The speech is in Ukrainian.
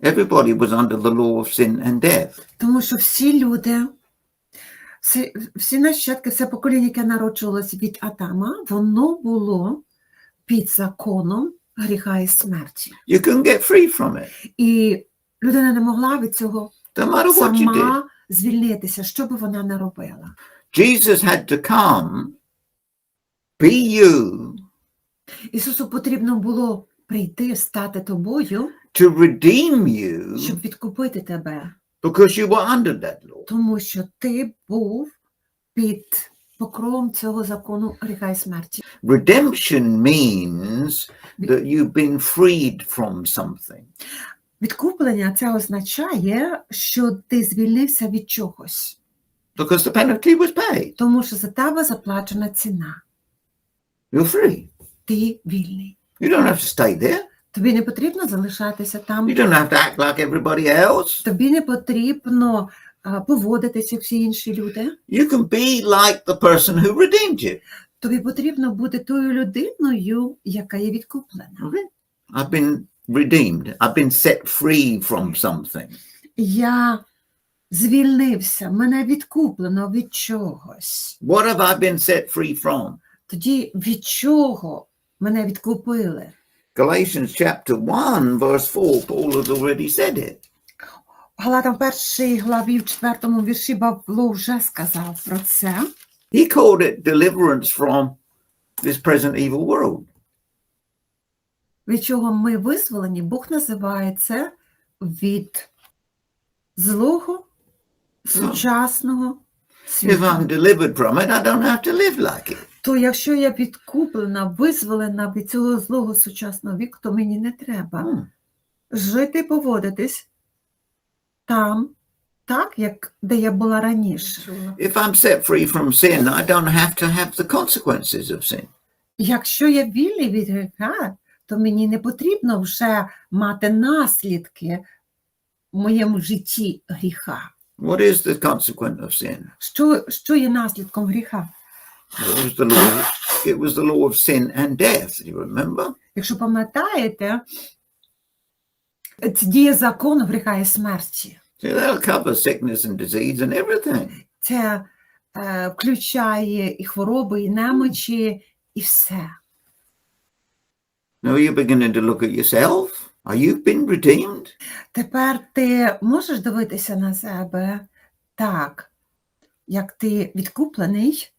Everybody was under the law of sin and death. Тому що всі люди, всі, всі нащадки, все покоління, яке народжувалося від Адама, воно було під законом гріха і смерті. You couldn't get free from it, І людина не могла від цього no matter what you did. сама звільнитися, що би вона не робила. Jesus had to come, be you, Ісусу потрібно було прийти, стати тобою, to redeem you щоб відкупити тебе, because you were under that law. тому що ти був під покровом цього закону гріха і смерті. Redemption means that you've been freed from something. Відкуплення це означає, що ти звільнився від чогось, Because the penalty was paid. тому що за тебе заплачена ціна. You're free. Ти вільний. You don't have to stay there. Тобі не потрібно залишатися там. You don't have to act like everybody else. Тобі не потрібно а, поводитися, як всі інші люди. You can be like the person who redeemed you. Тобі потрібно бути тою людиною, яка є відкуплена. Okay. I've been redeemed. I've been set free from something. Я звільнився, мене відкуплено від чогось. What have I been set free from? Тоді від чого мене відкупили? Galatians chapter 1, verse 4, Paul has already said it. Галатам першій главі в четвертому вірші Павло вже сказав про це. He called it deliverance from this present evil world. Від чого ми визволені, Бог називає це від злого, сучасного If світу. I'm delivered from it, I don't have to live like it. То якщо я відкуплена, визволена від цього злого сучасного віку, то мені не треба Hmm. жити, поводитись там, так, як де я була раніше. If I'm set free from sin, I don't have to have the consequences of sin. Якщо я вільний від гріха, то мені не потрібно вже мати наслідки в моєму житті гріха. What is the consequence of sin? Що, що є наслідком гріха? It was the law. It was the law of sin and death. You remember? Якщо пам'ятаєте, це діє закон гріха і смерті. See, that'll cover sickness and disease and everything. Це е, включає і хвороби, і немочі, і все. Now you're beginning to look at yourself. Are you been redeemed? Тепер ти можеш дивитися на себе так, як ти відкуплений,